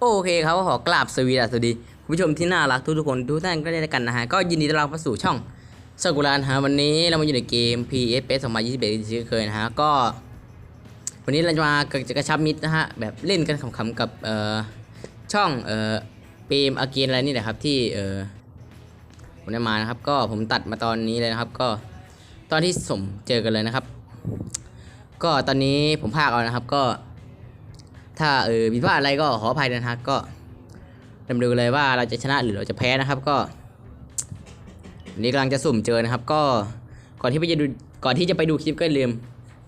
โอเคครับขอกราบสวีดัสสวัสดีคุณผู้ชมที่น่ารักทุกๆคนทุกท่านก็ได้กันนะฮะก็ยินดีต้อนรับเข้าสู่ช่องสกุลานฮะวันนี้เรามาอยู่ในเกม PS 2021ที่เคยนะฮะก็ วันนี้เราจะมากระชับมิตรนะฮะแบบเล่นกันขำๆกับเอ่อช่องเอ่อเปมอาเกนอะไรนี่แหละครับที่เอ่อผมได้มานะครับ ก็ผมตัดมาตอนนี้เลยนะครับ ก็ตอนที่สมเจอกันเลยนะครับ ก็ตอนนี้ผมพากเอานะครับก็ ถ้าเออผิดพลาดอะไรก็ขออภัยด้วยนะฮะก็ดำเนินเลยว่าเราจะชนะหรือเราจะแพ้นะครับก็วันนี้กำลังจะสุ่มเจอนะครับ ก็ก่อนที่ไปจะดูก่อนที่จะไปดูคลิปก็อย่าลืม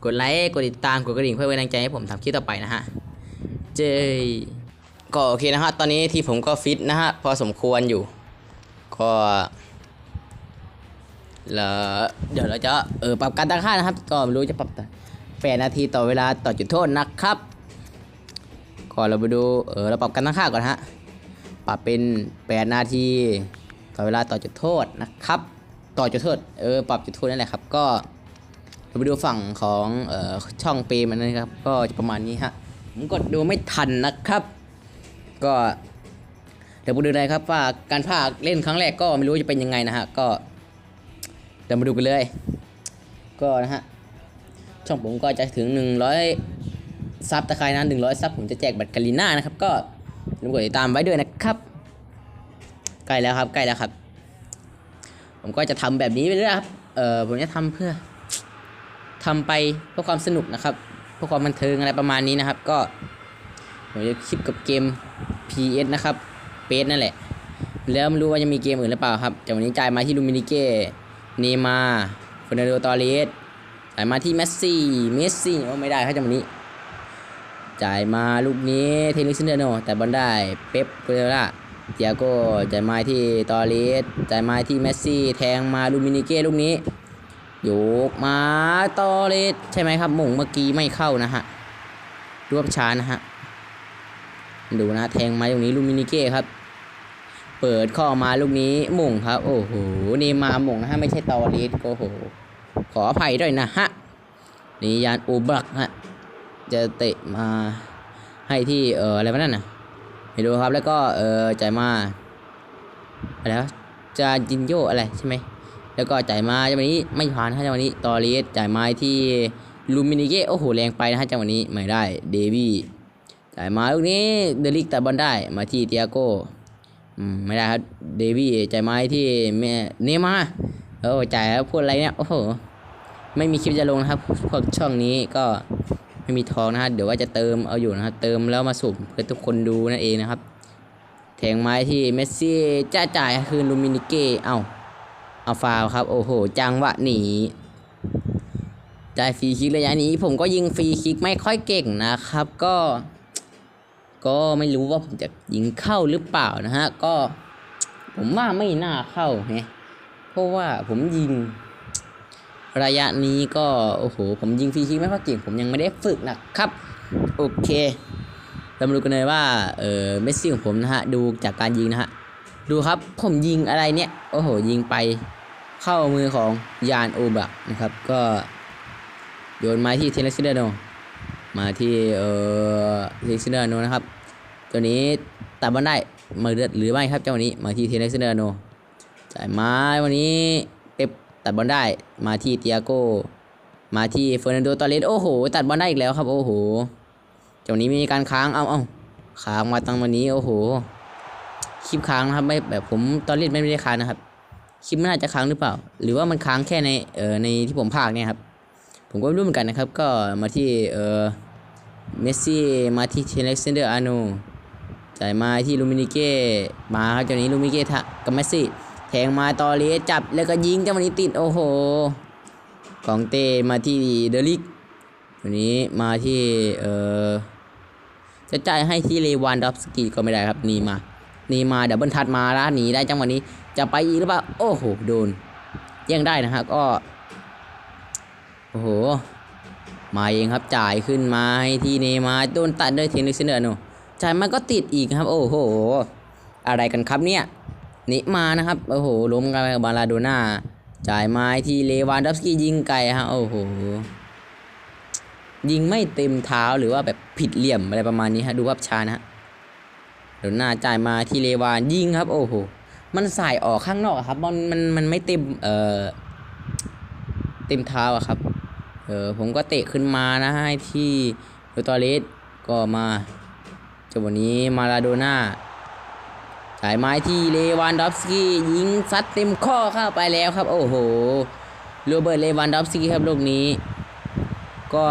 กดไลค์กดติดตามกดกระดิ่งเพื่อเป็นกำลังใจให้ผมทำคลิปต่อไปนะฮะเจก็โอเคนะฮะตอนนี้ที่ผมก็ฟิตนะฮะพอสมควรอยู่ ก็แล้วเดี๋ยวเราจะเออปรับการตั้งค่านะครับ ก็ไม่รู้จะปรับแปดนาทีต่อเวลาต่อจุดโทษนะครับ ก่อเราไปดู เออ เราปรับกันตั้งค่าก่อนฮะ ปรับเป็น 8 นาที ต่อเวลาต่อจุดโทษนะครับ ต่อจุดโทษ เออ ปรับจุดโทษนั่นแหละครับ ก็ เราไปดูฝั่งของ เอ่อ ช่องเปรมันนะครับ ก็จะประมาณนี้ฮะ ผมกดดูไม่ทันนะครับ ก็ เดี๋ยวไปดูเลยครับว่าการพากย์เล่นครั้งแรกก็ไม่รู้จะเป็นยังไงนะฮะ ก็เดี๋ยวมาดูกันเลย ก็นะฮะ ช่องผมก็จะถึง 100 ซับตะไคร้นะ100ซับผมจะแจกบัตรกาลิน่านะครับ ก็อย่าลืมกดติดตามไว้ด้วยนะครับใกล้แล้วครับใกล้แล้วครับ ผมก็จะทำแบบนี้ไปเรื่อยครับเออผมจะทำเพื่อทำไปเพื่อความสนุกนะครับเพื่อความบันเทิงอะไรประมาณนี้นะครับ ก็ผมจะคลิปกับเกม PS นะครับเปสนั่นแหละ แล้วไม่รู้ว่าจะมีเกมอื่นหรือเปล่าครับจากวันนี้จ่ายมาที่ลูมินิเก้เนมาฟอร์นันโดตอเรสจ่ายมาที่เมสซี่เมสซี่โอ้ไม่ได้ครับจากวันนี้ จ่ายมาลูกนี้เทนิสเนโนแต่บอลได้เป๊ปเกเรล่าเตียโก้จ่ายมาที่ตอเรสจ่ายมาที่เมสซี่ แทงมาลูมินิเก้ลูกนี้โยกมาตอเรสใช่ไหมครับหม่งเมื่อกี้ไม่เข้านะฮะรวบช้านะฮะดูนะแทงมาตรงนี้ลูมินิเก้ครับ เปิดข้อมาลูกนี้หม่งครับ โอ้โหนี่มาม่งนะฮะไม่ใช่ตอเรสโอ้โหขออภัยด้วยนะฮะนี่ยานอูบักฮะ จะเตะมาให้ที่เอ่ออะไรวะนั่นน่ะไม่รู้ครับแล้วก็เอ่อจ่ายมาอะไรวะจาจินโยอะไรใช่ไหมแล้วก็จ่ายมาจังหวะนี้ไม่ผ่านฮะจังหวะนี้ตอรีสจ่ายมาที่ลูมินิเกโอ้โหแรงไปนะฮะจังหวะนี้ไม่ได้เดวี่จ่ายมาลูกนี้เดลิกตัดบอลได้มาที่เตียโก้อืมไม่ได้ครับเดวี่จ่ายมาที่เมเนมาเออจ่ายแล้วพูดอะไรเนี่ยโอ้โหไม่มีคลิปจะลงนะครับพวกช่องนี้ก็ ไม่มีทองนะฮะเดี๋ยวว่าจะเติมเอาอยู่นะฮะเติมแล้วมาสุ่มเพื่อทุกคนดูนั่นเองนะครับ แทงไม้ที่เมสซี่จ้าจ่ายคืนลูมินิเก้เอ้าเอาฟาวครับ โอ้โห จังหวะหนีจ่ายฟรีคิกระยะนี้ ผมก็ยิงฟรีคิกไม่ค่อยเก่งนะครับ ก็ ก็ไม่รู้ว่าผมจะยิงเข้าหรือเปล่านะฮะ ก็ ผมว่าไม่น่าเข้าไงเพราะว่าผมยิง ระยะนี้ก็โอ้โหผมยิงฟรีคิกไม่ค่อยเก่งผมยังไม่ได้ฝึกนะครับ โอเคเรามาดูกันเลยว่าเออเมสซี่ของผมนะฮะดูจากการยิงนะฮะดูครับผมยิงอะไรเนี่ยโอ้โหยิงไปเข้ามือของยานโอบะนะครับก็โยนมาที่เทเลซิเดโนมาที่เออเทเลซิเดโนนะครับ ตัวนี้ตัดบอลได้มาเลือดหรือไม่ครับเจ้าวันนี้มาที่เทเลซิเดโนจ่ายมาวันนี้ ตัดบอลได้มาที่เตียโก้มาที่เฟอร์นันโดตอเรสโอ้โห ตัดบอลได้อีกแล้วครับโอ้โหจังหนี้มีการค้างเอาเอาค้างมาตั้งวันนี้โอ้โหคลิปค้างนะครับไม่แบบผมตอนเล่นไม่ได้ค้างนะครับคลิปมันน่าจะค้างหรือเปล่า หรือว่ามันค้างแค่ในเอ่อในที่ผมพากเนี่ยครับผมก็ไม่รู้เหมือนกันนะครับ ก็มาที่เอ่อเมสซี่มาที่เทเล็กซานเดอร์อาโนจ่ายมาที่ลูมินิเก้มาครับจังหนี้ลูมินิเก้ทะกับเมสซี่ ทงมาตอเลสจับแล้วก็ยิงจังหวะนี้ติดโอ้โหกองเตมาที่เดลิกวันนี้มาที่เออจะจ่ายให้ที่เลวานดอฟสกีก็ไม่ได้ครับนี่มา นี่มาดับเบิลทัดมาแล้วหนีได้จังหวะนี้จะไปอีกหรือเปล่าโอ้โหโดนแย่งได้นะฮะก็โอ้โหมาเองครับจ่ายขึ้นมาให้ที่เนมาโดนตัดด้วยเทนนิสเนอร์โนจ่ายมาก็ติดอีกครับ โอ้โห อะไรกันครับเนี่ย นิมานะครับโอ้โหล้มกันไปกับบาลาโดน่าจ่ายไม้ที่เลวานดอฟสกี้ยิงไกลฮะโอ้โหยิงไม่เต็มเท้าหรือว่าแบบผิดเหลี่ยมอะไรประมาณนี้ฮะดูภาพช้านะฮะเดี๋ยวหน้าจ่ายมาที่เลวานยิงครับ โอ้โหมันสายออกข้างนอกครับมันมันมันไม่เต็มเอ่อเต็มเท้าอะครับเออผมก็เตะขึ้นมานะให้ที่โรตอเลสก็มาจังหวะนี้มาลาโดน่าายไม้ที่เลวานดอฟสกี้ยิงซัดเต็มข้อเข้าไปแล้วครับ โอ้โหโรเบิร์ตเลวานดอฟสกี้ครับลูกนี้ ก็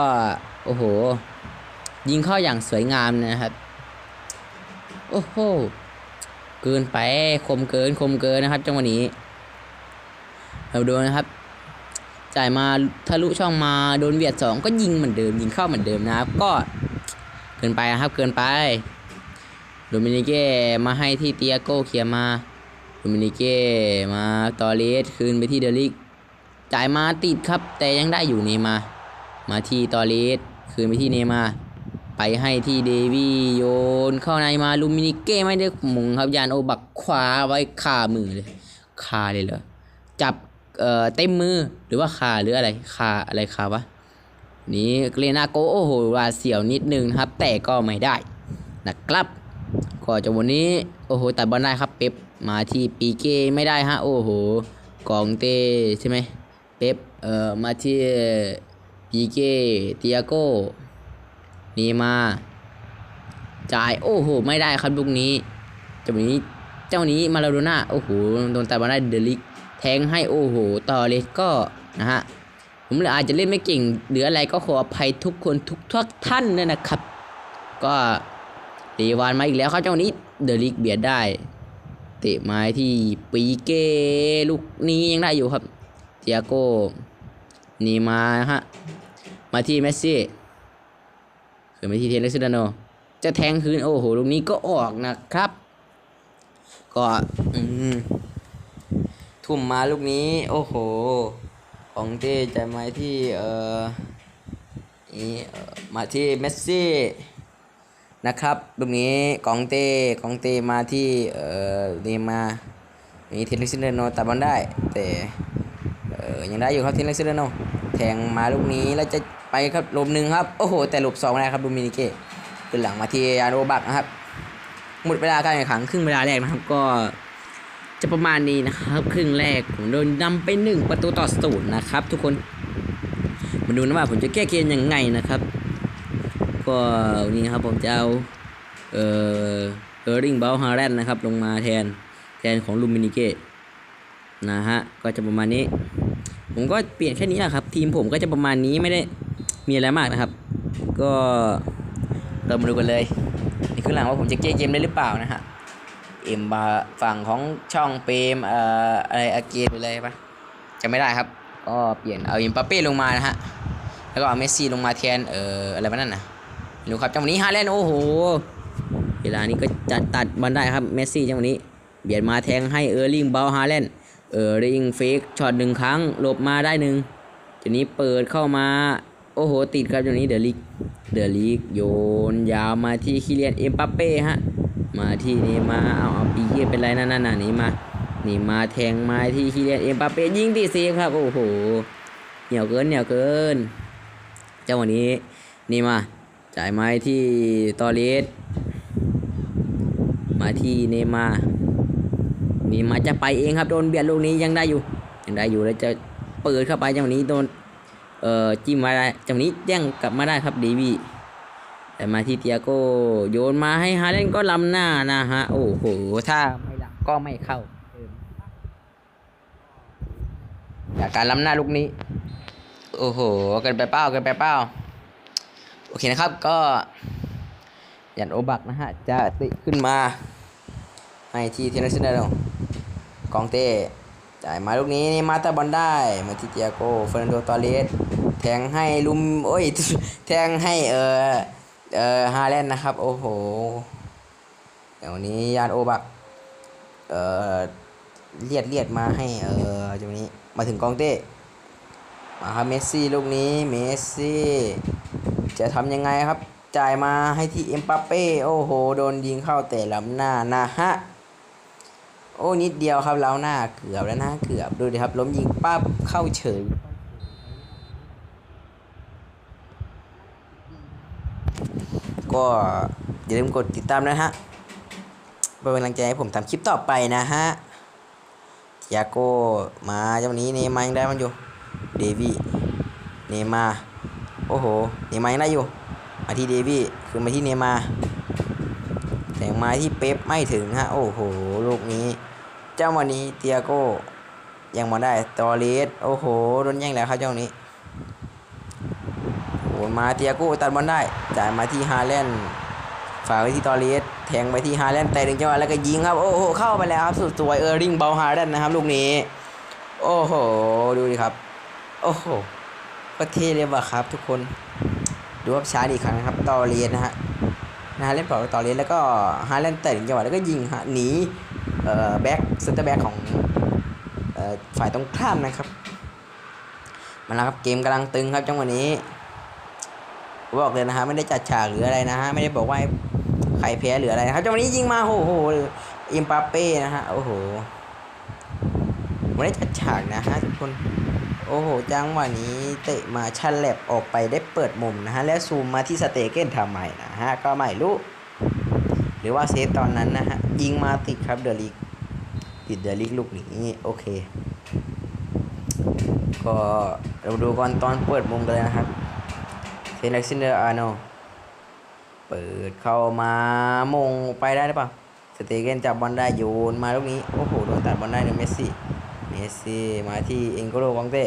โอ้โห ยิงเข้าอย่างสวยงามนะครับ โอ้โหเกินไปคมเกินคมเกินนะครับจังหวะนี้เราดูนะครับ จ่ายมาทะลุช่องมาโดนเวียดสองก็ยิงเหมือนเดิมยิงเข้าเหมือนเดิมนะครับ ก็เกินไปนะครับเกินไป โดมินิเก้มาให้ที่เตียโก้เคลียร์มาโดมินิเก้มาตอเลสคืนไปที่เดลิกจ่ายมาติดครับ แต่ยังได้อยู่เนมา มาที่ตอเลสคืนไปที่เนมา ไปให้ที่เดวี่โยนเข้าในมาลูมินิเก้ไม่ได้มุงครับยานโอบักขวาไว้คามือเลยคาเลยเหรอจับเอ่อเต็มมือหรือว่าคาหรืออะไรคาอะไรคาวะนี่เกรนาโกโอ้โหวาเสียวนิดนึงครับ แต่ก็ไม่ได้นะครับ ก็จากวันนี้ โอ้โหตัดบอลได้ครับเป๊ปมาที่ปีเก้ไม่ได้ฮะ โอ้โหกองเต้ใช่ไหมเป๊ปเอ่อมาที่ปีเก้เตียโก้นี่มาจ่ายโอ้โห ไม่ได้ครับลูกนี้เจ้านี้เจ้านี้มาลาโดน่าโอ้โหโดนแต่มาได้เดลิกแทงให้โอ้โหต่อเลสก็นะฮะผมเลยอาจจะเล่นไม่เก่งหรืออะไรก็ขออภัยทุกคนทุกทุกท่านด้วยนะครับ ก็ ตีวานมาอีกแล้วครับเจ้านี้เดลิกเบียดได้ เตะไม้ที่ปีเก้ลูกนี้ยังได้อยู่ครับเตียโก้นี่มาฮะมาที่เมสซี่เกิดไปที่เทเลสดานโนจะแทงคืนโอ้โหลูกนี้ก็ออกนะครับ ก็ทุ่มมาลูกนี้โอ้โห ของเต้จะมาที่เออนี่เอ่อมาที่เมสซี่ นะครับลูกนี้กองเต้กองเต้มาที่เอ่อเนมาร์นี่เทเลสดานโนตัดบอลได้ แต่เอ่อยังได้อยู่ครับเทเลสดานโนแทงมาลูกนี้แล้วจะไปครับลบหนึ่งครับโอ้โหแต่ลบสองไม่ได้ครับดูมินิเก้ขึ้นหลังมาที่อาโรบักนะครับหมดเวลาการแข่งขันครึ่งเวลาแรกนะครับก็จะประมาณนี้นะครับ ครึ่งแรกผมโดนนำไปหนึ่งประตูต่อศูนย์นะครับ ทุกคนมาดูนะว่าผมจะแก้เกมยังไงนะครับ ก็วันนี้ครับผมจะเอาเอ่อเออริงเบลฮาร์แรนนะครับ ลงมาแทนแทนของลูมินิเก้นะฮะก็จะประมาณนี้ ผมก็เปลี่ยนแค่นี้แหละครับ ทีมผมก็จะประมาณนี้ไม่ได้มีอะไรมากนะครับ ก็เรามาดูกันเลยในครึ่งหลังว่าผมจะแก้เกมได้หรือเปล่านะฮะเอ็มบาฝั่งของช่องเปมเอ่ออะไรอาเกนไปเลยปะจะไม่ได้ครับก็เปลี่ยนเอาอิมปาเป้ลงมานะฮะแล้วก็เอาเมสซี่ลงมาแทนเอ่ออะไรบ้านั่นนะ ไม่รู้ครับจังหวะนี้ฮาแลนด์โอ้โห เวลานี้ก็จัดตัดบอลได้ครับเมสซี่จังหวะนี้ เบียดมาแทงให้เออร์ลิงเบลฮาแลนด์เออร์ลิงเฟกช็อตหนึ่งครั้งหลบมาได้หนึ่งทีนี้เปิดเข้ามา โอ้โห ติดครับตรงหวะนี้เดลิกเดลิกโยนยาวมาที่คิเลียนเอ็มปัปเป้ฮะมาที่นี่มาเอาเอาปีเย่เป็นไรนั่นน่ะนี่มานี่มาแทงมาที่คิเลียนเอ็มปัปเป้ยิงติดเซฟครับโอ้โหเหนียวเกินเหนียวเกินจังหวะนี้นี่มา จ่ายไม้ที่ตอเลสมาที่เนมาร์นี่มาจะไปเองครับโดนเบียดลูกนี้ยังได้อยู่ ยังได้อยู่แล้วจะเปิดเข้าไปจังหวะนี้โดนเอ่อจิ้มมาได้จังหวะนี้แย่งกลับมาได้ครับดีวีแต่มาที่เตียโก้โยนมาให้ฮาเลนก็ล้ำหน้านะฮะโอ้โหถ้าไม่ล้ำก็ไม่เข้าจากการล้ำหน้าลูกนี้ โอ้โหเกินไปเป้าเกินไปเป้า อเคนะครับก็ยันโอบักนะฮะ จะติขึ้นมาให้ที่เทนนิสเนอร์กองเต้จ่ายมาลูกนี้นี่มาตาบอลได้มาที่เตียโกเฟรนันโดตอเรสแทงให้ลุมโอ้ยแทงให้เออเออฮาแลนด์นะครับ โอ้โหเดี๋ยวนี้ยานโอบักเออเลียดเลียดมาให้เออจังนี้มาถึงกองเต้มาครับเมสซี่ลูกนี้เมสซี่ จะทำยังไงครับ จ่ายมาให้ที่เอ็มปัปเป้โอ้โห โดนยิงเข้าแต่ลำหน้านะฮะ โอ้นิดเดียวครับเราหน้าเกือบแล้วนะเกือบดูดิครับ ล้มยิงปั๊บเข้าเฉยก็อย่าลืมกดติดตามนะฮะเป็นกำลังใจให้ผมทำคลิปต่อไปนะฮะเทียโก้มาจังนี้เนมายังได้มันอยู่ เดวี่ เนย์มา โอ้โหเนย์มาร์ยังได้อยู่ มาที่เดวี่คือมาที่เนย์มาร์แสงมาที่เป๊ปไม่ถึงฮะ โอ้โห ลูกนี้ เจ้าวันนี้เตียโก้ยังมาได้ตอเลสโอ้โห โดนแย่งแล้วครับเจ้านี้โอ้โมาเตียโก้ตัดบอลได้ จ่ายมาที่ฮาแลนด์ฝากไว้ที่ตอเลสแทงไปที่ฮาแลนด์แต่ถึงจังหวะแล้วก็ยิงครับ โอ้โห เข้าไปแล้วครับสุดสวยเออร์ริงเบลฮาแลนด์นะครับ ลูกนี้ โอ้โห ดูดิครับ โอ้โห ก็เท่เลยว่ะครับ ทุกคนดูภาพช้าอีกครั้งนะครับตอเลสนนะฮะนะฮะเล่นเปล่าตอเลสแล้วก็ฮาแลนด์แต่ถึงจังหวะแล้วก็ยิงฮะหนีเอ่อแบ็กเซนเตอร์แบ็กของเอ่อฝ่ายตรงข้ามนะครับมาแล้วครับเกมกำลังตึงครับจังหวะนี้บอกเลยนะฮะไม่ได้จัดฉากหรืออะไรนะฮะไม่ได้บอกว่าให้ใครแพ้หรืออะไรนะครับจังหวะนี้ยิงมาโอ้โหอิมปาเป้นะฮะโอ้โหไม่ได้จัดฉากนะฮะทุกคน โอ้โห จังหวะนี้เตะมาชันแลบออกไปได้เปิดมุมนะฮะ แล้วซูมมาที่สเตเกนทำไมนะฮะ ก็ไม่รู้ หรือว่าเซฟตอนนั้นนะฮะ ยิงมาติดครับเดลิกติดเดลิกลูกนี้โอเค ก็เราดูก่อนตอนเปิดมุมกันเลยนะครับเซนเล็กซินเดอร์อาร์โนเปิดเข้ามามงไปได้หรือเปล่าสเตเกนจับบอลได้โยนมาลูกนี้ โอ้โหโดนตัดบอลได้เลยเมสซี่ สซี่มาที่เอ็นโกโลวองเต้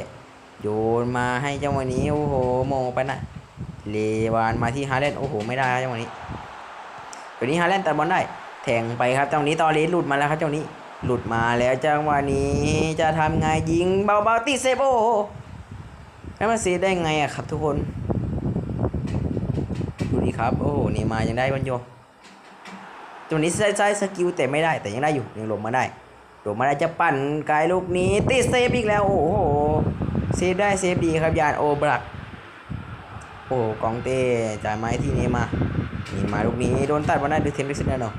โยนมาให้เจังหวะนี้โอ้โหมงไปนะเลวานมาที่ฮาเลนโอ้โหไม่ได้ครับจังหวะนี้ตัวนี้ฮาแลนตัดบอลได้แทงไปครับเจังหวะนี้ตอรีหลุดมาแล้วครับเจังหวะนี้หลุดมาแล้วจังหวะนี้จะทำไงยิงเบาๆติดเซฟโอ้แล้วมันเซฟได้ไงอะครับทุกคน ดูดิครับ โอ้โหนี่มายังได้บอลโยตัวนี้ใช้ใช้สกิลแต่ไม่ได้แต่ยังได้อยู่ยังหลบมาได้ หลบมาได้จะปั่นไกลลูกนี้ติดเซฟอีกแล้วโอ้โหเซฟได้เซฟดีครับยานโอบรัก โอ้กองเต้จ่ายไม้ที่นี้มานี่มาลูกนี้โดนตัดบอลได้ดูเทนนิสเนอร์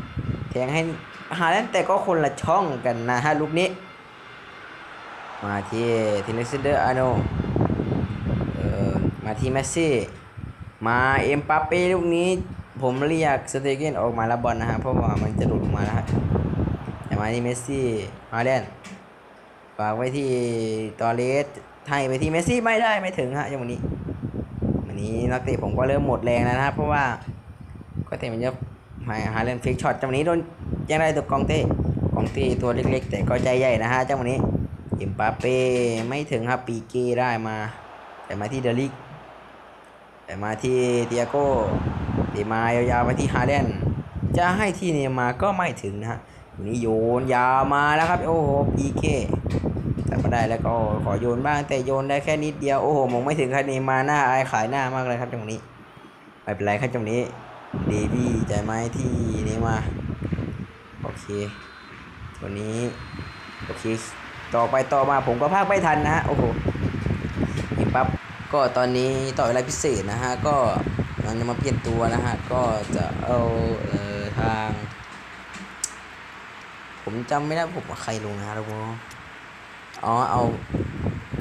แทงให้ฮาแลนด์แต่ก็คนละช่องกันนะฮะลูกนี้ มาที่เทนนิสเดอร์อาโนเอ่อมาที่เมสซี่ มาเอ็มปาเป้ลูกนี้ ผมเรียกสเตเกนออกมารับบอลนะฮะเพราะว่ามันจะหลุดออกมาแล้วฮะ มาที่เมสซี่ฮาแลน์ฝากไว้ที่ตอเลสให้ไปที่เมสซี่ไม่ได้ไม่ถึงฮะอย่างวันนี้วันนี้นักเตะผมก็เริ่มหมดแรงแล้วนะครับเพราะว่าก็เตะมันจะหาหาเล่นฟิกช็อตจังวะนี้โดนย่งได้ตัวกองเต้กองเต้ตัวเล็ก ๆ แต่ก็ใจใหญ่นะฮะจังวะนี้อิมปาเป้ไม่ถึงครับปีเก้ได้มา แต่มาที่เดลิกแต่มาที่เตียโก้เดมายาวๆมาที่ฮาเดนจะให้ที่เนย์มาก็ไม่ถึงนะฮะ วันนี้โยนยาวมาแล้วครับ โอ้โหปีเก้แต่มาได้แล้วก็ขอโยนบ้างแต่โยนได้แค่นิดเดียว โอ้โหมองไม่ถึงครับเนย์มาหน้าอายขายหน้ามากเลยครับจังนี้ไม่เป็นไรครับจังนี้เดวี่จ่ายไม้ที่นี่มา โอเคตัวนี้โอเคต่อไปต่อมาผมก็พากไม่ทันนะฮะโอ้โหนี่ปั๊บก็ตอนนี้ต่อเวลาพิเศษนะฮะก็มันจะมาเปลี่ยนตัวนะฮะก็จะเอาเออทาง ผมจำไม่ได้ผมว่าใครลงนะฮะทุกคนอ๋อเอา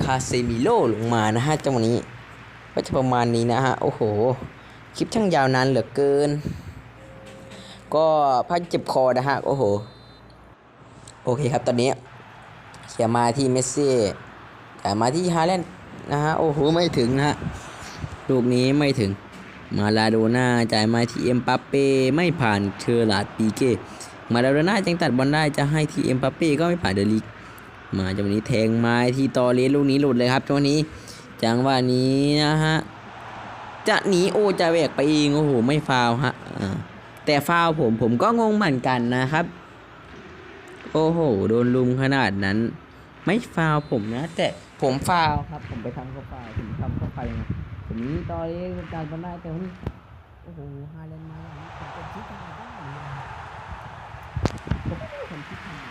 คาเซมิโลลงมานะฮะจังหวะนี้ ก็จะประมาณนี้นะฮะ โอ้โห คลิปช่างยาวนานเหลือเกิน ก็พักเจ็บคอนะฮะ โอ้โห โอเคครับตอนนี้เขียมาที่เมสซี่แต่มาที่ฮาแลนด์นะฮะ โอ้โห ไม่ถึงนะฮะ ลูกนี้ไม่ถึง มาลาโดน่าจ่ายมาที่เอ็มปัปเป้ ไม่ผ่านเชอร์ลาดปีเก้ มาลาโดน่าจังตัดบอลได้จะให้ทีเอ็มปัปเป้ก็ไม่ผ่านเดลิกมาจังหวะนี้แทงไม้ที่ตอเลสลูกนี้หลุดเลยครับจังหวะนี้จังหวะนี้นะฮะจะหนีโอจะแวกไปเองโอ้โหไม่ฟาวฮะแต่ฟาวผมผมก็งงเหมือนกันนะครับ โอ้โหโดนลุมขนาดนั้น ไม่ฟาวผมนะ แต่ผมฟาวครับ ผมไปทำเขาฟาวผมทำเขาฟาไงผมตอนนี้การบอลได้แต่ว่าโอ้โหฮาเลนมาอย่างนี้ผมจะคิดยังไงได้เลยนะผมไม่รู้ผม คิดยังไง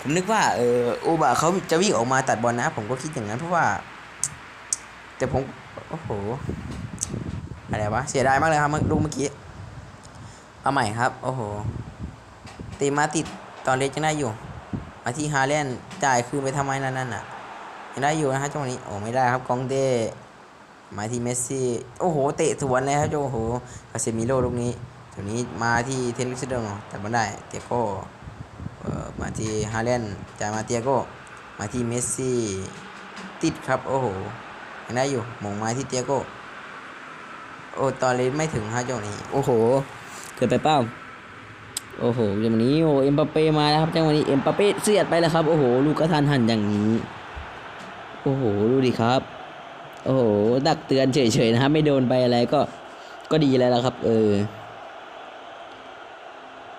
ผมนึกว่าเออโอบะเขาจะวิ่งออกมาตัดบอลนะ ผมก็คิดอย่างนั้นเพราะว่า แต่ผมโอ้โหอะไรวะเสียดายมากเลยครับเมื่อลูกเมื่อกี้เอาใหม่ครับ โอ้โหตีมาติดตอนเล็กยังได้อยู่ มาที่ฮาแลนจ่ายคืนไปทำไมนั่นน่ะยังได้อยู่นะฮะจังหวะนี้โอ้ไม่ได้ครับกองเดมาที่เมสซี่ โอ้โห เตะสวนเลยครับโอ้โหคาเซมิโร่ลูกนี้ ตรงนี้มาที่เทนนิสเดงแต่ไม่ได้เตียโกมาที่ฮาเลนจ่ายมาเตียโกมาที่เมสซี่ติดครับ โอ้โหยังได้อยู่หมงมาที่เตียโกโอ้ตอนนี้ไม่ถึงฮะจังหนี้ โอ้โห เกิดไปเป้าโอ้โหจังวะนี้โอ้เอ็มบัปเป้มาแล้วครับจังวะนี้เอ็มบัปเป้เสียดไปแล้วครับ โอ้โห ลูกกระทันหันอย่างนี้ โอ้โห ดูดิครับ โอ้โห ดักเตือนเฉยๆนะครับ ไม่โดนไปอะไรก็ ก็ดีแล้วละครับ เออ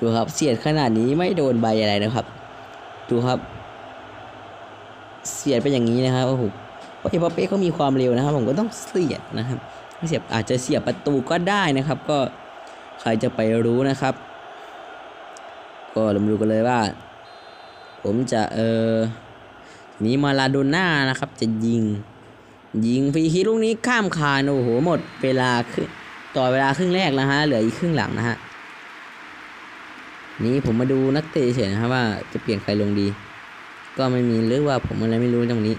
ดูครับเสียดขนาดนี้ไม่โดนใบอะไรนะครับ ดูครับ เสียดไปอย่างนี้นะครับโอ้โหเพราะเอ็มบัปเป้เขามีความเร็วนะครับ ผมก็ต้องเสียดนะครับเสียบอาจจะเสียบประตูก็ได้นะครับ ก็ใครจะไปรู้นะครับ ก็เรามาดูกันเลยว่า ผมจะเออนี้มาลาโดน่านะครับ จะยิง ยิงฟรีคิกลูกนี้ข้ามคานโอ้โหหมดเวลาครึ่งต่อเวลาครึ่งแรกแล้วฮะเหลืออีกครึ่งหลังนะฮะ นี้ผมมาดูนักเตะเฉยนะครับว่าจะเปลี่ยนใครลงดี ก็ไม่มีหรือว่าผมอะไรไม่รู้ตรงนี้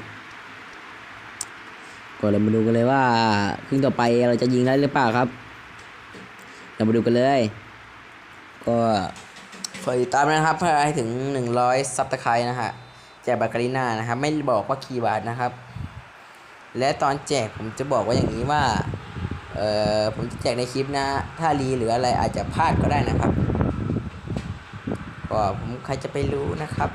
ก็เรามาดูกันเลยว่าครึ่งต่อไปเราจะยิงได้หรือเปล่าครับ เรามาดูกันเลย ก็ฝากติดตามนะครับเพื่อให้ถึง 100ซับตะไคร้นะฮะแจกบัตรการีน่านะครับ ไม่บอกว่ากี่บาทนะครับ และตอนแจกผมจะบอกว่าอย่างนี้ว่าเออผมจะแจกในคลิปนะ ถ้ารีหรืออะไรอาจจะพลาดก็ได้นะครับ ก็ผมใครจะไปรู้นะครับ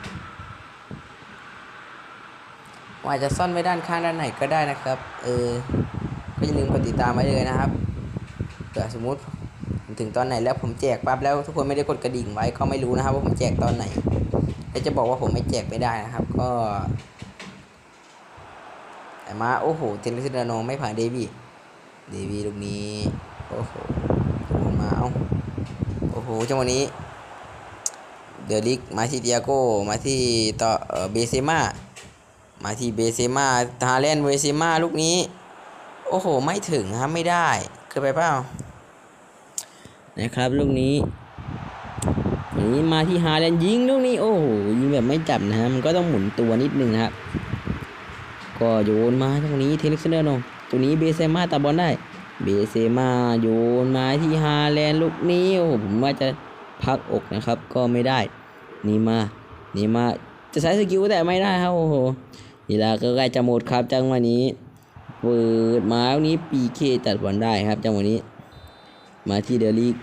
ว่าอาจจะซ่อนไว้ด้านข้างด้านไหนก็ได้นะครับ เออก็อย่าลืมกดติดตามไว้เลยนะครับเผื่อสมมติผมถึงตอนไหนแล้วผมแจกปั๊บแล้วทุกคนไม่ได้กดกระดิ่งไว้ก็ไม่รู้นะครับ ว่าผมแจกตอนไหนและจะบอกว่าผมไม่แจกไม่ได้นะครับ ก็แต่มาโอ้โหเทนนิสเดนองไม่ผ่านเดวี่เดวี่ลูกนี้โอ้โหโอ้โหมาเอาโอ้โหจังหวะนี้ เดลิกมาที่เดียโก้มาที่ต่อเบเซมามาที่เบเซมาทาเลนเบเซมาลูกนี้ โอ้โห ไม่ถึงครับไม่ได้เกินไปเปล่านะครับลูกนี้นี้มาที่ฮาแลนยิงลูกนี้โอ้โหยิงแบบไม่จับนะฮะมันก็ต้องหมุนตัวนิดนึงนะครับ ก็โยนมาตรงนี้เทนิสเนอร์โนตรงนี้เบเซมาตัดบอลได้เบเซมาโยนมาที่ฮาแลนลูกนี้โอ้โหผมว่าจะพักอกนะครับ ก็ไม่ได้ นี่มานี่มาจะใช้สกิลแต่ไม่ได้ครับโอ้โหเวลาก็ใกล้จะหมดครับจังหวะนี้เปิดมาตรงนี้ปีเคตัดบอลได้ครับจังหวะนี้ มาที่เดลีก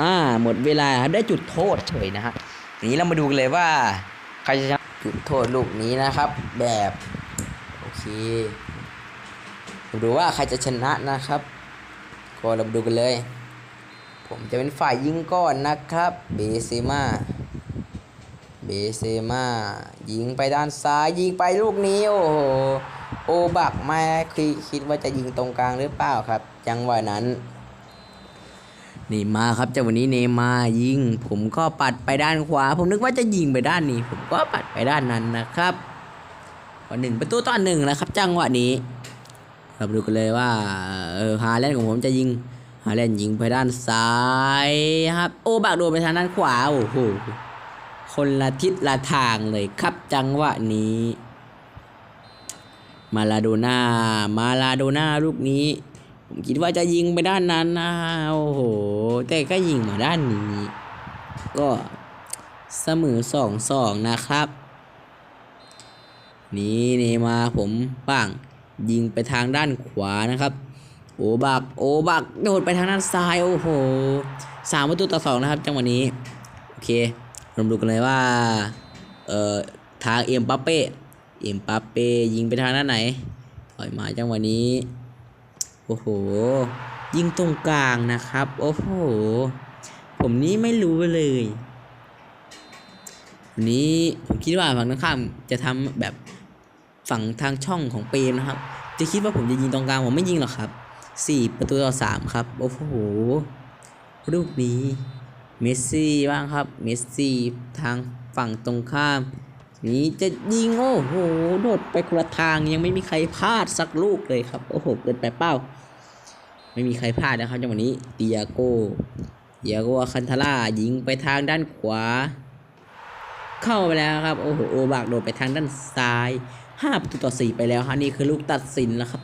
อ่าหมดเวลาครับได้จุดโทษเฉยนะฮะนี้เรามาดูกันเลยว่าใครจะชนะจุดโทษลูกนี้นะครับ แบบโอเคดูว่าใครจะชนะนะครับ ก็เรามาดูกันเลย ผมจะเป็นฝ่ายยิงก่อนนะครับเบเซมา บเซมายิงไปด้านซ้ายยิงไปลูกนี้โอ้โหโอบักไม่คิดคิดว่าจะยิงตรงกลางหรือเปล่าครับ จังหวะนั้นนี่มาครับจังหวะนี้เนมายิง ผมก็ปัดไปด้านขวา ผมนึกว่าจะยิงไปด้านนี้ ผมก็ปัดไปด้านนั้นนะครับก็หนึ่งประตูต่อหนึ่งแล้วครับ จังหวะนี้ เรามาดูกันเลยว่าเออฮาแลนของผมจะยิงฮาแลนยิงไปด้านซ้ายครับ โอบักโดนไปทางด้านขวาโอ้โห คนละทิศละทางเลยครับจังหวะนี้ มาลาโดน่ามาลาโดน่าลูกนี้ ผมคิดว่าจะยิงไปด้านนั้นนะโอ้โห แต่ก็ยิงมาด้านนี้ ก็เสมอสองสองนะครับ นี่นี่มาผมปังยิงไปทางด้านขวานะครับ โอบักโอบักโดดไปทางด้านซ้ายโอ้โหสามประตูต่อสองนะครับ จังหวะนี้ โอเค เรามดูกันเลยว่า เอ่อ ทางเอ็มปัปเป้ เอ็มปัปเป้ยิงไปทางด้านไหน ถอยมาจังหวะนี้ โอ้โห ยิงตรงกลางนะครับ โอ้โห ผมนี่ไม่รู้เลยวันนี้ผมคิดว่าฝั่งตรงข้ามจะทำแบบฝั่งทางช่องของเปรมนะครับ จะคิดว่าผมจะยิงตรงกลางผมไม่ยิงหรอกครับสี่ประตูต่อสามครับ โอ้โหลูกนี้ มสซี่บ้างครับเมสซี่ทางฝั่งตรงข้าม นี้จะยิงโอ้โหโดดไปคนละทางยังไม่มีใครพลาดสักลูกเลยครับโอ้โหเกินไปเป้า ไม่มีใครพลาดนะครับจังหวะนี้เตียโก้เตียโก้คันทาร่ายิงไปทางด้านขวา เข้าไปแล้วครับโอ้โหโอบากโดดไปทางด้านซ้ายห้าประตูต่อสี่ไปแล้วฮะนี่คือลูกตัดสินแล้วครับ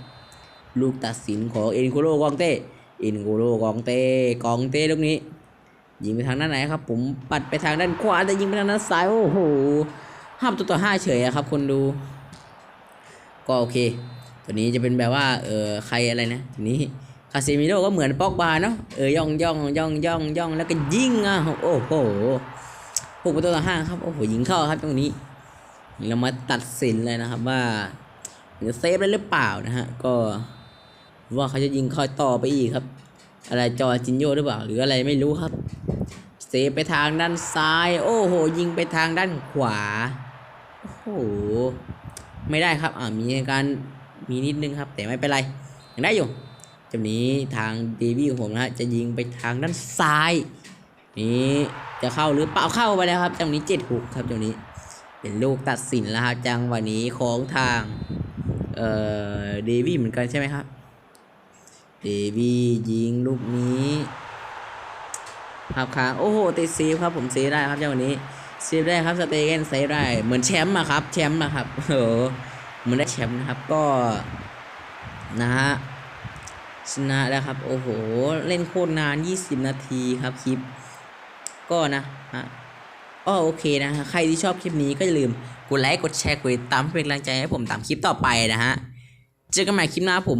ลูกตัดสินของเอ็นโคโลกองเต้อินโกโลกองเต้กองเต้ลูกนี้ ยิงไปทางด้านไหนครับ ผมปัดไปทางด้านขวาแต่ยิงไปทางด้านซ้ายโอ้โหห้ามตัวต่อห้าเฉยอะครับ คนดู ก็โอเค ตัวนี้จะเป็นแบบว่าเออใครอะไรนะทีนี้คาเซมิโร่ก็เหมือนปอกบาเนาะเออย่องย่องย่องย่องย่องแล้วก็ยิงอะโอ้โหหกประตูต่อห้าครับโอ้โหยิงเข้าครับ ตรงนี้ เรามาตัดสินเลยนะครับว่าจะเซฟได้หรือเปล่านะฮะก็ว่าเขาจะยิงเข้าต่อไปอีกครับ อะไรจอจินโยหรือเปล่า หรืออะไรไม่รู้ครับ เซฟไปทางด้านซ้าย โอ้โห ยิงไปทางด้านขวา โอ้โห ไม่ได้ครับ อ่ามีการมีนิดนึงครับ แต่ไม่เป็นไร ยังได้อยู่จังนี้ทางเดวี่ของผมนะฮะจะยิงไปทางด้านซ้าย นี้จะเข้าหรือเปล่าเข้าไปแล้วครับจังนี้เจ็ดหกครับจังนี้ เป็นลูกตัดสินแล้วครับจังหวะนี้ของทาง เอ่อเดวี่เหมือนกันใช่ไหมครับ เดวี่ยิงลูกนี้ ครับค้างโอ้โหติดเซฟครับผมซฟได้ครับเจังหวะนี้เซฟได้ครับสเตเกนเซฟได้เหมือนแชมป์อะครับแชมป์นะครับโอ้โหเหมือนได้แชมป์นะครับก็นะฮะชนะแล้วครับ โอ้โห เล่นโคตรนาน 20 นาทีครับคลิป ก็นะฮะก็โอเคนะฮะใครที่ชอบคลิปนี้ก็อย่าลืมกดไลค์กดแชร์กดติดตามเพื่อเป็นกำลังใจให้ผมตามคลิปต่อไปนะฮะ เจอกันใหม่คลิปหน้าผม